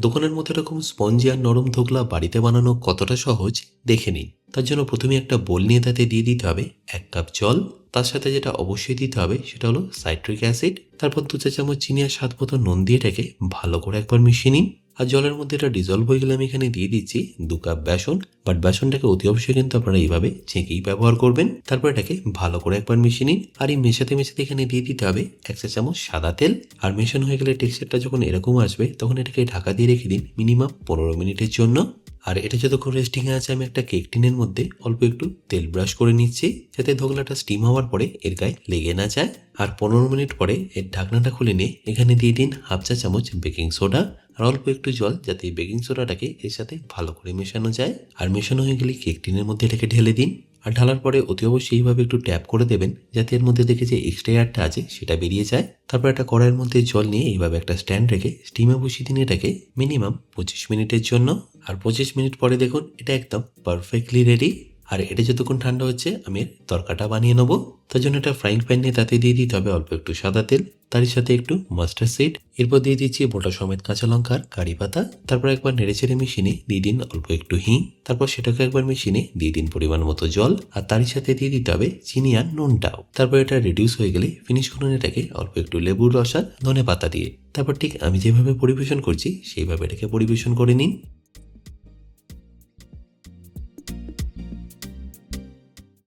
দোকানের মতো এরকম স্পঞ্জি আর নরম ধোকলা বাড়িতে বানানো কতটা সহজ, দেখে নিন। তার জন্য প্রথমে একটা বল নিয়ে তাতে দিয়ে দিতে হবে এক কাপ জল। তার সাথে যেটা অবশ্যই দিতে হবে সেটা হলো সাইট্রিক অ্যাসিড। তারপর দু চা চামচ চিনি আর স্বাদ বোতল নুন দিয়ে এটাকে ভালো করে একবার মিশিয়ে নিন। আর জলের মধ্যে এটা ডিজলভ হয়ে গেলে আমি এখানে দিয়ে দিচ্ছি দু কাপ বেসন। বাট বেসনটাকে অতি অবশ্যই কিন্তু আপনারা এইভাবে ছেঁকেই ব্যবহার করবেন। তারপর এটাকে ভালো করে একবার মিশিয়ে নিন। আর এই মেশাতে মেশাতে এখানে দিয়ে দিতে হবে এক চা চামচ সাদা তেল। আর মেশানো হয়ে গেলে টেক্সচারটা যখন এরকম আসবে, তখন এটাকে ঢাকা দিয়ে রেখে দিন মিনিমাম পনেরো মিনিটের জন্য। আর এটা যতক্ষণ রেস্টিং এ আছে, আমি একটা কেক টিনের মধ্যে অল্প একটু তেল ব্রাশ করে নিচ্ছি, যাতে ধোকলাটা স্টিম হওয়ার পরে এর গায়ে লেগে না যায়। আর পনেরো মিনিট পরে এর ঢাকনাটা খুলে নিয়ে এখানে দিয়ে দিন হাফ চা চামচ বেকিং সোডা আর অল্প একটু জল যাতে এই বেকিং সোডাটাকে এর সাথে ভালো করে মেশানো যায়। আর মেশানো হয়ে গেলে কেক টিনের মধ্যে এটাকে ঢেলে দিন। আর ঢালার পরে অতি অবশ্যই এইভাবে একটু ট্যাপ করে দেবেন যাতে এর মধ্যে দেখে যে এক্সট্রা এয়ারটা আছে সেটা বেরিয়ে যায়। তারপর একটা কড়াইয়ের মধ্যে জল নিয়ে এইভাবে একটা স্ট্যান্ড রেখে স্টিমে বসিয়ে দিন এটাকে মিনিমাম পঁচিশ মিনিটের জন্য। আর পঁচিশ মিনিট পরে দেখুন এটা একদম পারফেক্টলি রেডি। আর এটা যতক্ষণ ঠান্ডা হচ্ছে, আমি তরকাটা বানিয়ে নেব। তার জন্য একটা ফ্রাইং প্যান নিয়ে তাতে দিয়ে দিতে হবে অল্প একটু সাদা তেল, তারই সাথে একটু মাস্টার্ড সিড এরপর দিয়ে দিচ্ছি বোটা সমেত কাঁচা লঙ্কার কারি পাতা। তারপর একবার নেড়ে চেড়ে মিশিয়ে দিয়ে দিন অল্প একটু হিং। তারপর সেটাকে একবার মিশিয়ে দিয়ে দিন পরিমাণ মতো জল। আর তারই সাথে দিয়ে দিতে হবে চিনি আর নুনটাও। তারপর এটা রিডিউস হয়ে গেলে ফিনিশ করুন এটাকে অল্প একটু লেবুর রস আর ধনে পাতা দিয়ে। তারপর ঠিক আমি যেভাবে পরিবেশন করছি, সেইভাবে এটাকে পরিবেশন করে নিন।